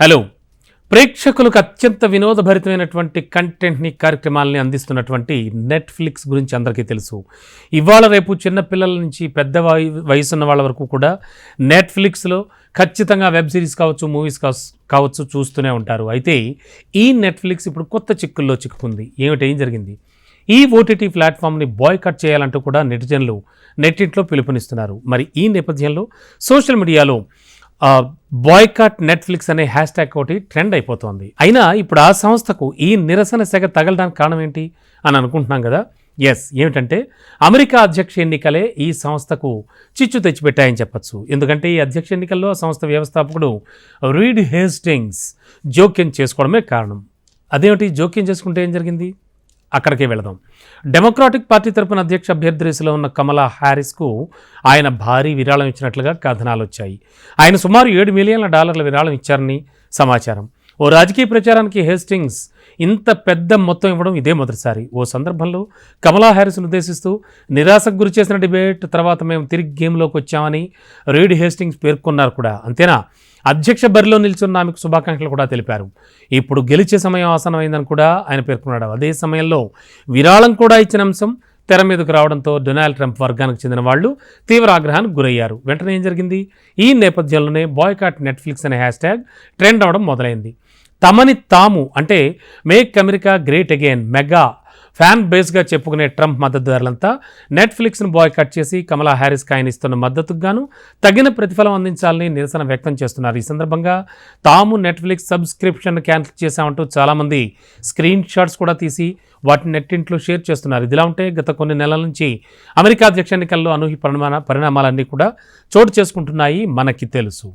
Hello. ప్రేక్షకులకు అత్యంత వినోదభరితమైనటువంటి కంటెంట్ని కార్యక్రమాలని అందిస్తున్నటువంటి నెట్ఫ్లిక్స్ గురించి అందరికీ తెలుసు. ఇవాళ రేపు చిన్నపిల్లల నుంచి పెద్ద వయ- వయసున్న వాళ్ళ వరకు కూడా నెట్ఫ్లిక్స్లో ఖచ్చితంగా వెబ్ సిరీస్ కావచ్చు మూవీస్ కావచ్చు కావచ్చు చూస్తూనే ఉంటారు. అయితే ఈ నెట్ఫ్లిక్స్ ఇప్పుడు కొత్త చిక్కుల్లో చిక్కుకుంది. ఏమిటి? ఏం జరిగింది? ఈ ఓటీటీ ప్లాట్ఫామ్ని బాయ్ కట్ చేయాలంటూ కూడా నెటిజన్లు నెట్టింట్లో పిలుపునిస్తున్నారు. మరి ఈ నేపథ్యంలో సోషల్ మీడియాలో బాయ్కాట్ నెట్ఫ్లిక్స్ అనే హ్యాష్ ట్యాగ్ ఒకటి ట్రెండ్ అయిపోతోంది. అయినా ఇప్పుడు ఆ సంస్థకు ఈ నిరసన సెగ తగలడానికి కారణం ఏంటి అని అనుకుంటున్నాం కదా? ఎస్ ఏమిటంటే అమెరికా అధ్యక్ష ఎన్నికలే ఈ సంస్థకు చిచ్చు తెచ్చిపెట్టాయని చెప్పచ్చు. ఎందుకంటే ఈ అధ్యక్ష ఎన్నికల్లో ఆ సంస్థ వ్యవస్థాపకుడు రీడ్ హేస్టింగ్స్ జోక్యం చేసుకోవడమే కారణం. అదేమిటి? జోక్యం చేసుకుంటే ఏం జరిగింది? అక్కడికే వెళదాం. డెమోక్రాటిక్ పార్టీ తరపున అధ్యక్ష అభ్యర్థి రేసులో ఉన్న కమలా హ్యారిస్కు ఆయన భారీ విరాళం ఇచ్చినట్లుగా కథనాలు వచ్చాయి ఆయన సుమారు ఏడు మిలియన్ల డాలర్ల విరాళం ఇచ్చారని సమాచారం. ఓ రాజకీయ ప్రచారానికి హేస్టింగ్స్ ఇంత పెద్ద మొత్తం ఇవ్వడం ఇదే మొదటిసారి. ఓ సందర్భంలో కమలా హ్యారిస్ను ఉద్దేశిస్తూ నిరాశకు గురి చేసిన డిబేట్ తర్వాత మేము తిరిగి గేమ్లోకి వచ్చామని రీడ్ హేస్టింగ్స్ పేర్కొన్నారు కూడా. అంతేనా? అధ్యక్ష బరిలో నిల్చున్న ఆమెకు శుభాకాంక్షలు కూడా తెలిపారు. ఇప్పుడు గెలిచే సమయం ఆసనమైందని కూడా ఆయన పేర్కొన్నాడు. అదే సమయంలో విరాళం కూడా ఇచ్చిన అంశం తెర మీదకు రావడంతో డొనాల్డ్ ట్రంప్ వర్గానికి చెందిన వాళ్ళు తీవ్ర ఆగ్రహానికి గురయ్యారు. వెంటనే ఏం జరిగింది? ఈ నేపథ్యంలోనే బాయ్కాట్ నెట్ఫ్లిక్స్ అనే హ్యాష్ ట్యాగ్ ట్రెండ్ అవడం మొదలైంది. తమని తాము అంటే make America great again mega fan బేస్గా చెప్పుకునే ట్రంప్ మద్దతుదారులంతా నెట్ఫ్లిక్స్ను బాయ్ కట్ చేసి కమలా హ్యారిస్కి ఆయన ఇస్తున్న మద్దతుకు గాను తగిన ప్రతిఫలం అందించాలని నిరసన వ్యక్తం చేస్తున్నారు. ఈ సందర్భంగా తాము నెట్ఫ్లిక్స్ సబ్స్క్రిప్షన్ క్యాన్సిల్ చేశామంటూ చాలామంది స్క్రీన్ షాట్స్ కూడా తీసి వాటిని నెట్టింట్లో షేర్ చేస్తున్నారు. ఇదిలా ఉంటే గత కొన్ని నెలల నుంచి అమెరికా అధ్యక్ష ఎన్నికల్లో అనూహ్య పరిణామాలన్నీ కూడా చోటు చేసుకుంటున్నాయి. మనకి తెలుసు.